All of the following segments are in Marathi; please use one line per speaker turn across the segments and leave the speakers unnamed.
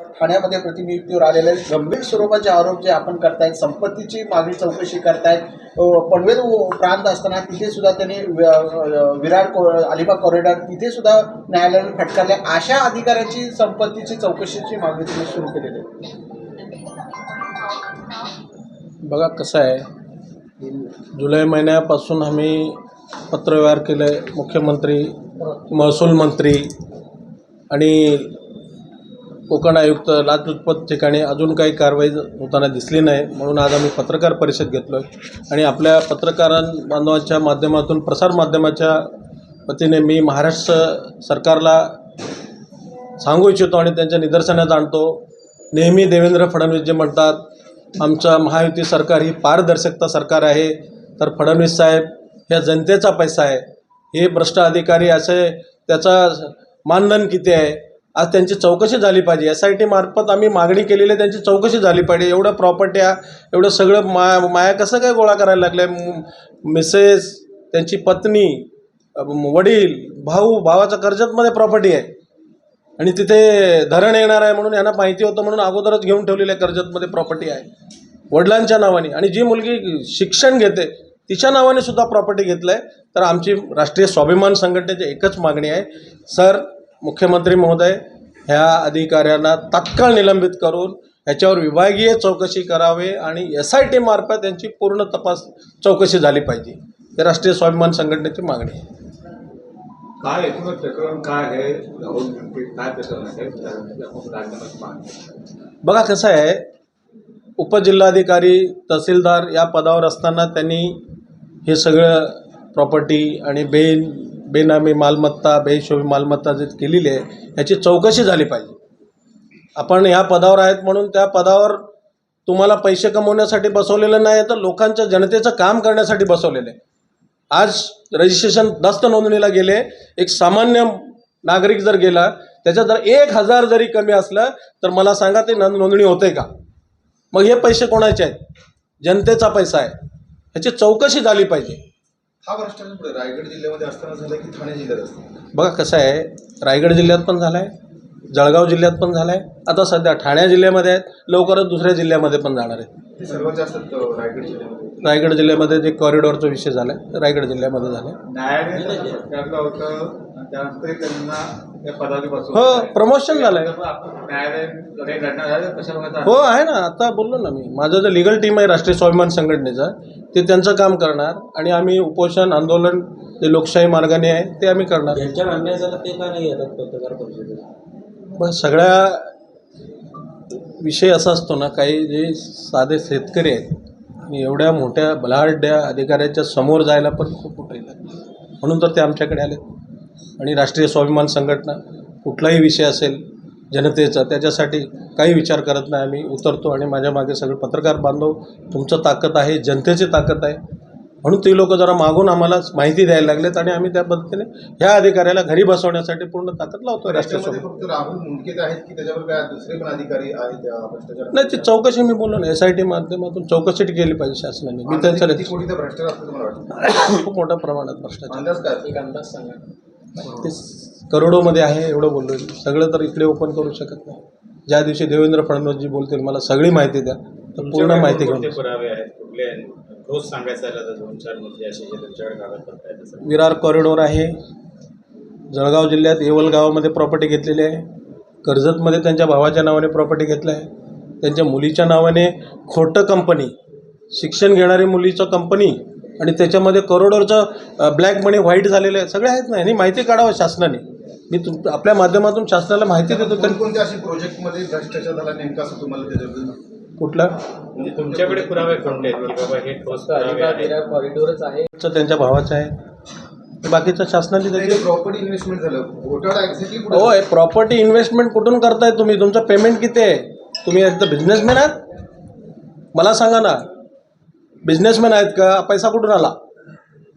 ठाण्यामध्ये प्रतिनियुक्तीवर आलेले गंभीर स्वरूपाचे आरोप जे आपण करतायत संपत्तीची मागणी चौकशी करतायत. पनवेल प्रांत असताना तिथे सुद्धा त्यांनी विरार को अलिबाग कॉरिडॉर तिथे सुद्धा न्यायालयाने फटकारले. अशा अधिकाऱ्याची संपत्तीची चौकशीची मागणी तुम्ही सुरू केलेली आहे.
बघा कसं आहे. जुलै महिन्यापासून आम्ही पत्रव्यवहार केले. मुख्यमंत्री महसूल मंत्री आणि कोकण आयुक्त लाचलुचपत ठिकाणी अजून काही कारवाई होताना दिसली नाही. म्हणून आज आम्ही पत्रकार परिषद घेतलो आहे आणि आपल्या पत्रकारां बांधवांच्या माध्यमातून प्रसारमाध्यमाच्या वतीने मी महाराष्ट्र सरकारला सांगू इच्छितो आणि त्यांच्या निदर्शनात आणतो. नेहमी देवेंद्र फडणवीस जे म्हणतात आमचं महायुती सरकार ही पारदर्शकता सरकार आहे. तर फडणवीस साहेब ह्या जनतेचा पैसा आहे. हे भ्रष्ट अधिकारी असे त्याचा मानधन किती आहे? आज त्यांची चौकशी झाली पाहिजे. एस आय टी मार्फत आम्ही मागणी केलेली आहे त्यांची चौकशी झाली पाहिजे. एवढं प्रॉपर्ट्या एवढं सगळं माया माया कसं काय गोळा करायला लागल्या? मिसेस त्यांची पत्नी वडील भाऊ भावाचा कर्जतमध्ये प्रॉपर्टी आहे. आणि तिथे धरण येणार आहे म्हणून यांना माहिती होतं म्हणून अगोदरच घेऊन ठेवलेल्या कर्जतमध्ये प्रॉपर्टी आहे. वडिलांच्या नावाने. आणि जी मुलगी शिक्षण घेते तिच्या नावाने सुद्धा प्रॉपर्टी घेतलं आहे तर आमची राष्ट्रीय स्वाभिमान संघटनेची एकच मागणी आहे. सर मुख्यमंत्री महोदय ह्या अधिकाऱ्यांना तात्काळ निलंबित करून ह्याच्यावर विभागीय चौकशी करावे आणि एस आय टी मार्फत यांची पूर्ण तपास चौकशी झाली पाहिजे. हे राष्ट्रीय स्वाभिमान संघटनेची मागणी आहे.
काय एकूणच प्रकरण काय आहे? राहुल काय प्रकरण
बघा कसं आहे उपजिल्हाधिकारी तहसीलदार या पदावर असताना त्यांनी हे सगळं प्रॉपर्टी आणि बेन बेनामी मालमत्ता बेहिशोबी मालमत्ता जे केलेली आहे याची चौकशी झाली पाहिजे. आपण ह्या पदावर आहेत म्हणून त्या पदावर तुम्हाला पैसे कमवण्यासाठी बसवलेलं नाही तर लोकांच्या जनतेचं काम करण्यासाठी बसवलेलं आहे. आज रजिस्ट्रेशन दस्त नोंदणीला गेले एक सामान्य नागरिक जर गेला त्याच्यात जर एक हजार जरी कमी असलं तर मला सांगा ते नोंदणी होते का? मग हे पैसे कोणाचे आहेत? जनतेचा पैसा आहे. ह्याची चौकशी झाली पाहिजे.
हा भ्रष्टाचार पुढे. रायगड जिल्ह्यामध्ये असताना झाला की ठाणे जिल्ह्यात असताना?
बघा कसं आहे. रायगड जिल्ह्यात पण झाला आहे जळगाव जिल्ह्यात पण झाला आहे आता सध्या ठाणे जिल्ह्यामध्ये आहेत. लवकरच दुसऱ्या जिल्ह्यामध्ये पण जाणार आहेत.
ते सर्वात जास्त अ, रायगड जिल्ह्यामध्ये.
रायगड जिल्ह्यामध्ये जे कॉरिडॉरचा विषय झाला आहे रायगड जिल्ह्यामध्ये झाला आहे
न्यायालयाने होतं त्यांना
हो
आहे.
प्रमोशन झालं आहे
न्यायालय कशा
हो आहे ना. आता बोललो ना मी. माझं जे लिगल टीम आहे राष्ट्रीय स्वाभिमान संघटनेचं ते त्यांचं काम करणार आणि आम्ही उपोषण आंदोलन जे लोकशाही मार्गाने आहे ते आम्ही करणार.
ज्यांच्यावर अन्याय झाला ते का नाही येतात पत्रकार परिषदेत?
मग सगळ्या विषय असा असतो ना काही जे साधे शेतकरी आहेत आणि एवढ्या मोठ्या बलाढ्या अधिकाऱ्याच्या समोर जायला पण खूप मोठं लागतं म्हणून तर ते आमच्याकडे आले आणि राष्ट्रीय स्वाभिमान संघटना कुठलाही विषय असेल जनतेचा त्याच्यासाठी काही विचार करत नाही. आम्ही उतरतो आणि माझ्या मागे सगळे पत्रकार बांधव तुमचं ताकद आहे जनतेची ताकद आहे. म्हणून ते लोक जरा मागून आम्हाला माहिती द्यायला लागलेत आणि आम्ही त्या पद्धतीने ह्या अधिकाऱ्याला घरी बसवण्यासाठी पूर्ण ताकद लावतो राष्ट्रीय
त्याच्यामध्ये
स्वाभिमान
फक्त राहुल मुंडकेच आहेत की त्याच्यावर काय दुसरे पण अधिकारी आहेत त्या भ्रष्टाचार
नाही ती चौकशी मी बोललो ना एस आय टी माध्यमातून चौकशी केली पाहिजे शासनाने. मी
वाटतं?
खूप मोठ्या प्रमाणात भ्रष्टाचार. ते करोडोमध्ये आहे एवढं बोललो सगळं तर इकडे ओपन करू शकत नाही. ज्या दिवशी देवेंद्र फडणवीसजी बोलतील मला सगळी माहिती द्या. पूर्ण माहिती घेऊन
पुरावे आहेत? कुठले ठोस सांगायचं झालं तर दोन चार मुद्दे असे जे तुमच्याकडे कागदपत्र आहेत
विरार कॉरिडॉर आहे. जळगाव जिल्ह्यात येवल गावामध्ये प्रॉपर्टी घेतलेली आहे. कर्जतमध्ये त्यांच्या भावाच्या नावाने प्रॉपर्टी घेतलं आहे. त्यांच्या मुलीच्या नावाने खोटं कंपनी शिक्षण घेणारी मुलीचं कंपनी आणि त्याच्यामध्ये करोडोचं ब्लॅक मनी व्हाईट झालेलं आहे. सगळे आहेत ना ह्यांनी माहिती काढावं शासनाने. मी तुम आपल्या माध्यमातून शासनाला माहिती देतो. तर
कोणकोणत्या असे प्रोजेक्टमध्ये भ्रष्टाचार झाला नेमका असं तुम्हाला त्याच्याबद्दल?
कुठलं?
म्हणजे तुमच्याकडे पुरावे कोणते आहेत? की बाबा हे ठोस पुरावे
अलिबाग
आहेत
विरार कॉरिडॉरच आहे.
चं त्यांच्या भावाचं आहे. बाकीचं शासनाची त्याची
प्रॉपर्टी इन्व्हेस्टमेंट झालं. घोटाळा एक्झॅक्टली
हो आहे प्रॉपर्टी इन्व्हेस्टमेंट कुठून करताय तुम्ही? तुमचं पेमेंट किती आहे? तुम्ही एकदा बिझनेसमॅन आहात? मला सांगा ना. बिझनेसमॅन आहेत का? पैसा कुठून आला?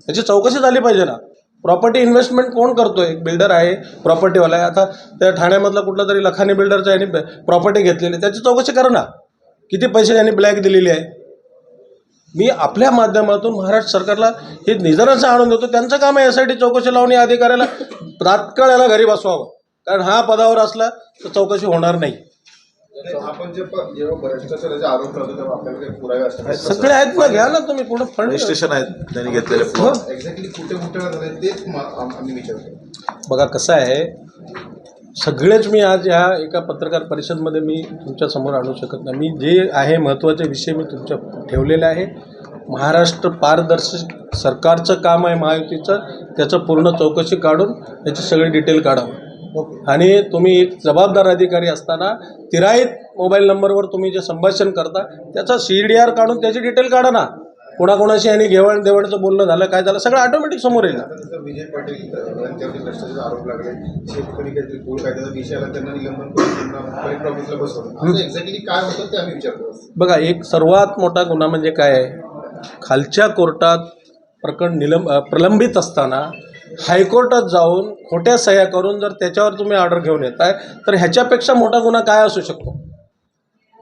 याची चौकशी झाली पाहिजे ना. प्रॉपर्टी इन्व्हेस्टमेंट कोण करतो एक बिल्डर आहे प्रॉपर्टीवाला आहे. आता त्या ठाण्यामधला कुठला तरी लखानी बिल्डरचा यांनी प्रॉपर्टी घेतलेली आहे. त्याची चौकशी करा ना. किती पैसे यांनी ब्लॅक दिलेली आहे? मी आपल्या माध्यमातून महाराष्ट्र सरकारला हे निधनाचं आणून देतो. त्यांचं काम आहे यासाठी चौकशी लावून या अधिकाऱ्याला तात्काळ याला घरी बसवावं. कारण हा पदावर असला तर चौकशी होणार नाही.
ते आपण जे प- जेव्हा भ्रष्टाचाराचे आरोप लावतो तेव्हा आपल्याकडे काही पुरावे असतात
सगळे आहेत ना घ्या ना तुम्ही पुढे फंड
रजिस्ट्रेशन आहेत त्यांनी घेतलेले.
एक्झॅक्टली कुठे कुठे झाले तेच म- आम- आम्ही विचारतो.
बघा कसं आहे सगळेच मी आज ह्या एका पत्रकार परिषदमध्ये मी तुमच्यासमोर आणू शकत नाही. मी जे आहे महत्त्वाचे विषय मी तुमच्या ठेवलेले आहे. महाराष्ट्र पारदर्शक सरकारचं काम आहे महायुतीचं त्याचं पूर्ण चौकशी काढून त्याची सगळी डिटेल काढावं. आणि तुम्ही एक जबाबदार अधिकारी असताना तिराईत मोबाईल नंबरवर तुम्ही जे संभाषण करता त्याचा सी डी आर काढून त्याची डिटेल काढा ना. कोणाकोणाशी यांनी घेवण देवणचं बोलणं झालं काय झालं सगळं ऑटोमॅटिक समोर येईल.
विजय पाटील अ, यांच्यावरती भ्रष्टाचाराचे आरोप लागले शेतकरी काहीतरी पूल कायद्याचा विषय आला त्यांना निलंबन करून त्यांना कलेक्टर ऑफिसला बसवलं. असं एक्झॅक्टली काय होतं ते आम्ही विचारतो
बघा एक सर्वात मोठा गुन्हा म्हणजे काय आहे? खालच्या कोर्टात प्रकरण निलंब प्रलंबित असताना हायकोर्टात जाऊन खोट्या सह्या करून जर त्याच्यावर तुम्ही ऑर्डर घेऊन येताय तर ह्याच्यापेक्षा मोठा गुन्हा काय असू शकतो?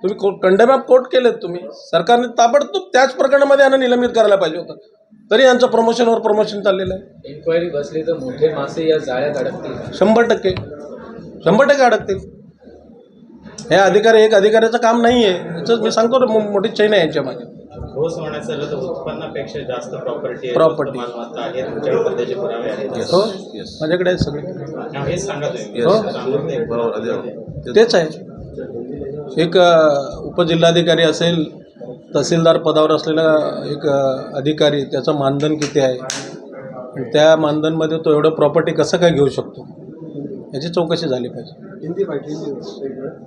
तुम्ही कोर्ट कंडेम ऑफ कोर्ट केलेत तुम्ही. सरकारने ताबडतोब त्याच प्रकरणामध्ये यांना निलंबित करायला पाहिजे होतं. तरी यांचं प्रमोशनवर प्रमोशन चाललेलं आहे.
इन्क्वायरी बसली तर मोठे मासे या जाळ्यात अडकतील. का?
शंभर टक्के. शंभर टक्के अडकतील. हे अधिकारी एक अधिकाऱ्याचं काम नाही आहे याचं मी सांगतो मोठी चैन आहे यांच्यामागे
ठोस म्हणायचं झालं तर उत्पन्नापेक्षा जास्त प्रॉपर्टी
Property.
मालमत्ता आहे तुमच्याकडे त्याचे पुरावे आहेत.
हो? माझ्याकडे आहे सगळे.
हा, सांगा तुम्ही
हो. तेच आहे. एक उपजिल्हाधिकारी असेल तहसीलदार पदावर असलेला एक अधिकारी त्याचं मानधन किती आहे? त्या मानधनमध्ये तो एवढं प्रॉपर्टी कसं काय घेऊ शकतो? याची चौकशी झाली पाहिजे.